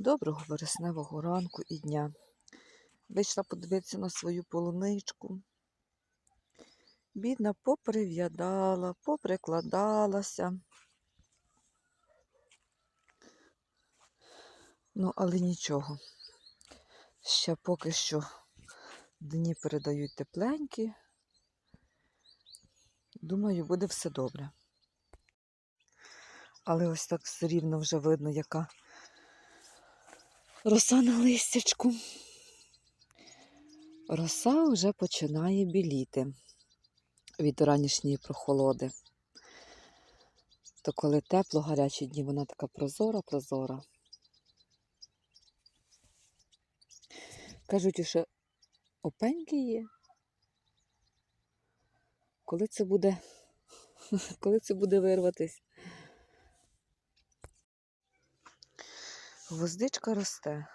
Доброго вересневого ранку і дня. Вийшла подивитися на свою полуничку. Бідна поприв'ядала, поприкладалася. Ну, але нічого. Ще поки що дні передають тепленькі. Думаю, буде все добре. Але ось так все рівно вже видно, яка роса на листячку. Роса вже починає біліти від ранішньої прохолоди. То коли тепло, гарячі дні, вона така прозора, прозора. Кажуть, що опеньки є. Коли це буде, коли це буде вирватись? Гвоздичка росте.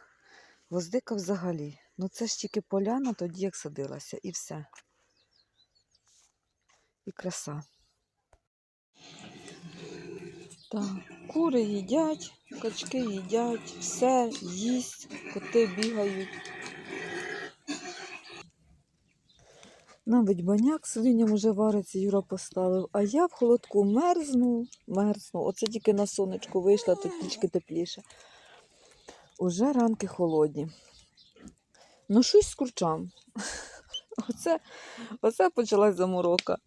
Гвоздика взагалі. Ну це ж тільки поляна тоді, як садилася, і все. І краса. Так, кури їдять, качки їдять, все їсть, коти бігають. Навіть баняк свиням уже вариться, Юра поставив, а я в холодку мерзну, мерзну. Оце тільки на сонечку вийшла, тут трішки тепліше. Уже ранки холодні. Ношусь з курчам. Оце, оце почалась заморока.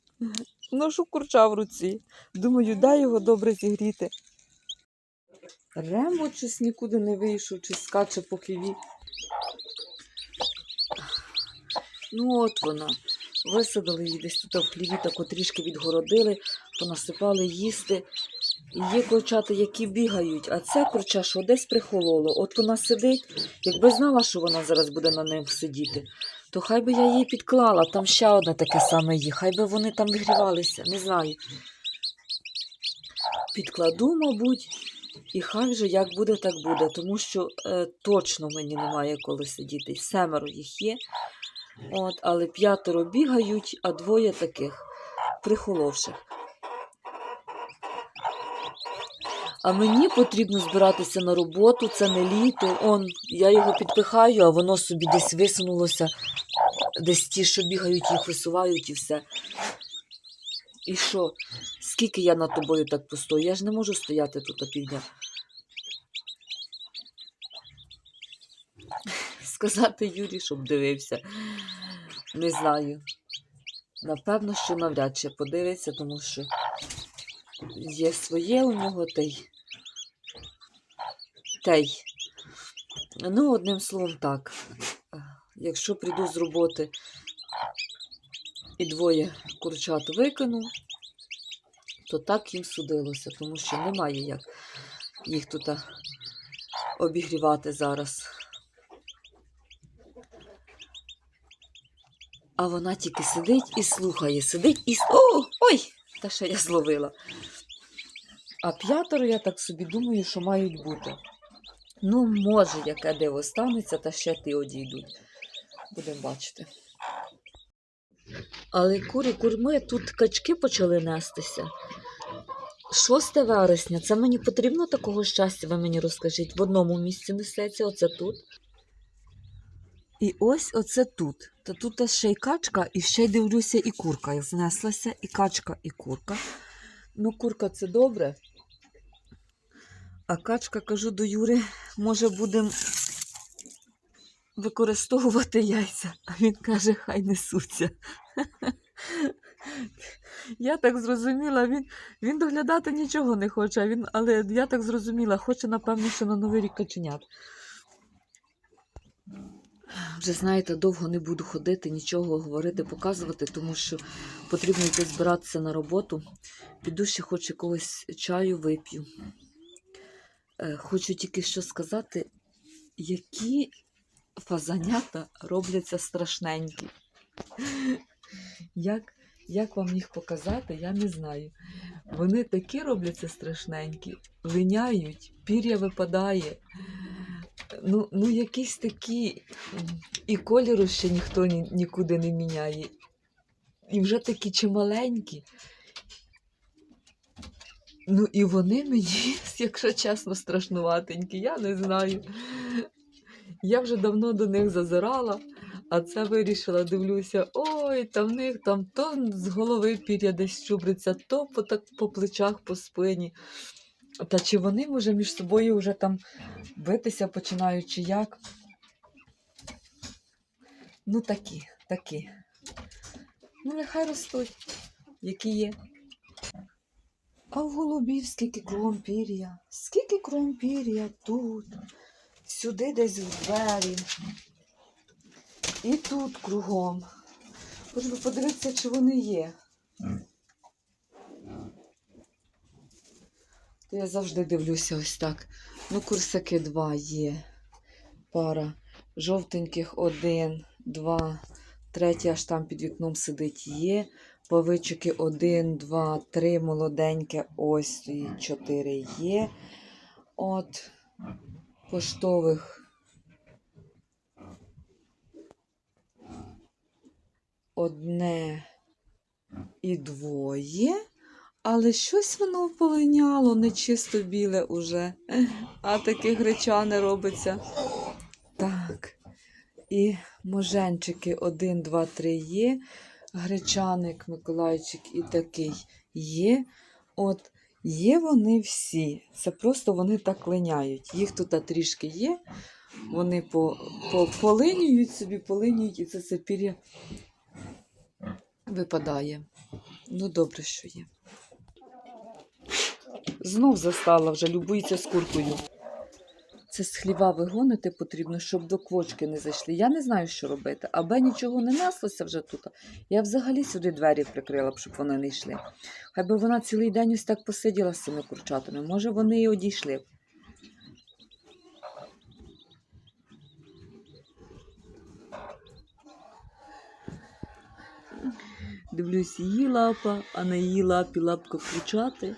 Ношу курча в руці. Думаю, дай його добре зігріти. Рембо щось нікуди не вийшов, чи скаче по хліві. Ну, от вона. Висадили її десь тут в хліві, тако трішки відгородили, понасипали їсти. Є курчата, які бігають, а це курча, що десь прихололо. От вона сидить, якби знала, що вона зараз буде на ним сидіти, то хай би я її підклала, там ще одне таке саме є, хай би вони там вигрівалися, не знаю. Підкладу, мабуть, і хай вже як буде, так буде, тому що е, точно мені немає коли сидіти. Семеро їх є, от, але п'ятеро бігають, а двоє таких прихоловших. А мені потрібно збиратися на роботу, це не літо. Он, я його підпихаю, а воно собі десь висунулося, десь ті, що бігають, їх висувають і все. І що? Скільки я над тобою так постою? Я ж не можу стояти тут півдня. Сказати Юрі, щоб дивився. Не знаю. Напевно, що навряд чи подивиться, тому що є своє у нього та й. Та й. Ну, одним словом, так. Якщо прийду з роботи і двоє курчат викину, то так їм судилося, тому що немає як їх тут обігрівати зараз. А вона тільки сидить і слухає, сидить і. О! Ой! Та ще я зловила. А п'ятеро, я так собі думаю, що мають бути. Ну, може, яке диво станеться, та ще ти одійдуть. Будемо бачити. Але кури курми, тут качки почали нестися. 6 вересня, це мені потрібно такого щастя, ви мені розкажіть. В одному місці несеться, оце тут. І ось оце тут. Та тут ще й качка, і ще й дивлюся, і курка знеслася, і качка, і курка. Ну, курка це добре. А качка, кажу до Юри, може, будемо використовувати яйця. А він каже, хай несуться. Я так зрозуміла, він, він доглядати нічого не хоче, він, але я так зрозуміла, хоче, напевно, що на Новий рік каченят. Вже знаєте, довго не буду ходити, нічого говорити, показувати, тому що потрібно йти збиратися на роботу. Піду ще хоч якогось чаю вип'ю. Е, Хочу тільки що сказати, які фазанята робляться страшненькі. Як, як вам їх показати, я не знаю. Вони такі робляться страшненькі, линяють, пір'я випадає. Ну, ну якісь такі, і кольору ще ніхто ні, нікуди не міняє. І вже такі чималенькі. Ну і вони мені, якщо чесно, страшнуватенькі, я не знаю. Я вже давно до них зазирала, а це вирішила, дивлюся, ой, та в них там то з голови пір'я десь чубриться, то по, так, по плечах, по спині. Та чи вони, може, між собою вже там битися починають, чи як? Ну, такі, такі. Ну, нехай ростуть, які є. А в голубів скільки кругом пір'я, скільки кругом пір'я тут, сюди десь в двері. І тут кругом. Хоч би подивитися, чи вони є. То я завжди дивлюся ось так. Ну, курсаки два є. Пара. Жовтеньких один, два, третій аж там під вікном сидить є. Павичики один, два, три, молоденьке, ось стоїть, чотири є. От поштових одне і двоє, але щось воно полиняло, не чисто біле уже, а таке гречане робиться. Так. І моженчики один, два, три є. Гречаник, Миколайчик і такий є. От є вони всі. Це просто вони так линяють. Їх тут трішки є. Вони по, по, полинюють собі, полинюють, і це все пір'я випадає. Ну, добре, що є. Знов застала вже, любується з куркою. Це з хліва вигонити потрібно, щоб до квочки не зайшли. Я не знаю, що робити. Аби нічого не неслося вже тут. Я взагалі сюди двері прикрила б, щоб вони не йшли. Хай би вона цілий день ось так посиділа з цими курчатами. Може, вони і одійшли. Дивлюсь, її лапа, а на її лапі лапка курчати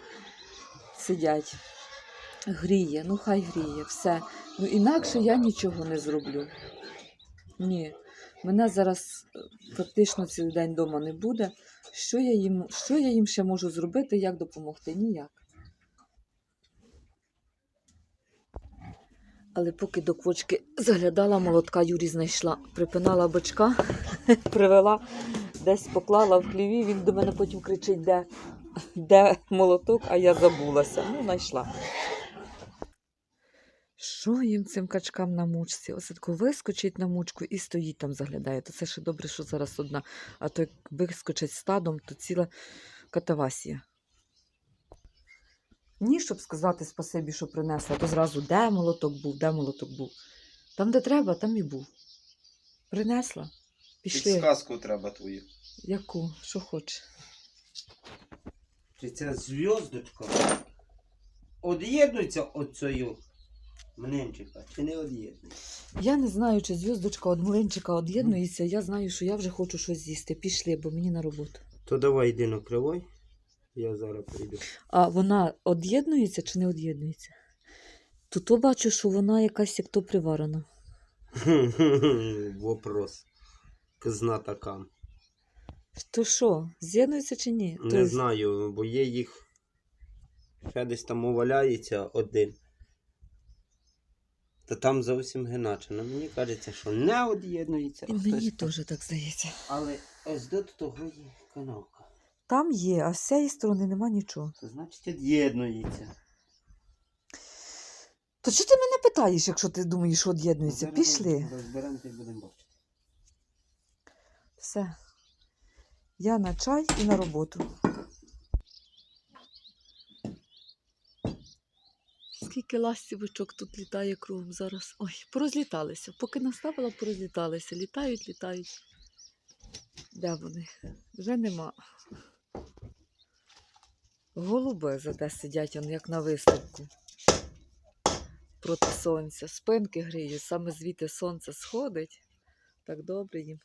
сидять. Гріє, ну хай гріє, все. Ну інакше я нічого не зроблю. Ні, мене зараз е, практично цілий день вдома не буде. Що я їм, що я їм ще можу зробити, як допомогти? Ніяк. Але поки до квочки заглядала, молотка Юрі знайшла. Припинала бочка, привела, десь поклала в хліві, він до мене потім кричить, де, де молоток, а я забулася. Ну, знайшла. Що їм цим качкам на мучці? Ось тако вискочить на мучку і стоїть там, заглядає. То це ще добре, що зараз одна. А то як вискочить стадом, то ціла катавасія. Ні, щоб сказати спасибі, що принесла, то зразу де молоток був, де молоток був. Там, де треба, там і був. Принесла. Пішли. Підсказку треба твою. Яку? Що хочеш? Чи ця зв'язочка од'єднується від цієї мненчика, чи не од'єднується? Я не знаю, чи зв'язочка від млинчика од'єднується. Я знаю, що я вже хочу щось з'їсти. Пішли, бо мені на роботу. То давай йди накривай, я зараз прийду. А вона од'єднується чи не од'єднується? То то бачу, що вона якась як то приварена. Вопрос к знатокам. То що, з'єднується чи ні? Не То- знаю, бо є їх. Ще десь там валяється один. Та там зовсім геначено. Мені кажеться, що не од'єднується. І мені хтось теж так здається. Але ось до того є канавка. Там є, а з цієї сторони нема нічого. Це значить од'єднується. То чого ти мене питаєш, якщо ти думаєш, що од'єднується? Зараз Пішли. Розберемо і будемо бачити. Все. Я на чай і на роботу. Скільки ластівочок тут літає кругом зараз. Ой, порозліталися. Поки наставила, порозліталися. Літають, літають. Де вони? Вже нема. Голуби зате сидять, як на виставку. Проти сонця. Спинки гріють, саме звідти сонце сходить. Так добре їм.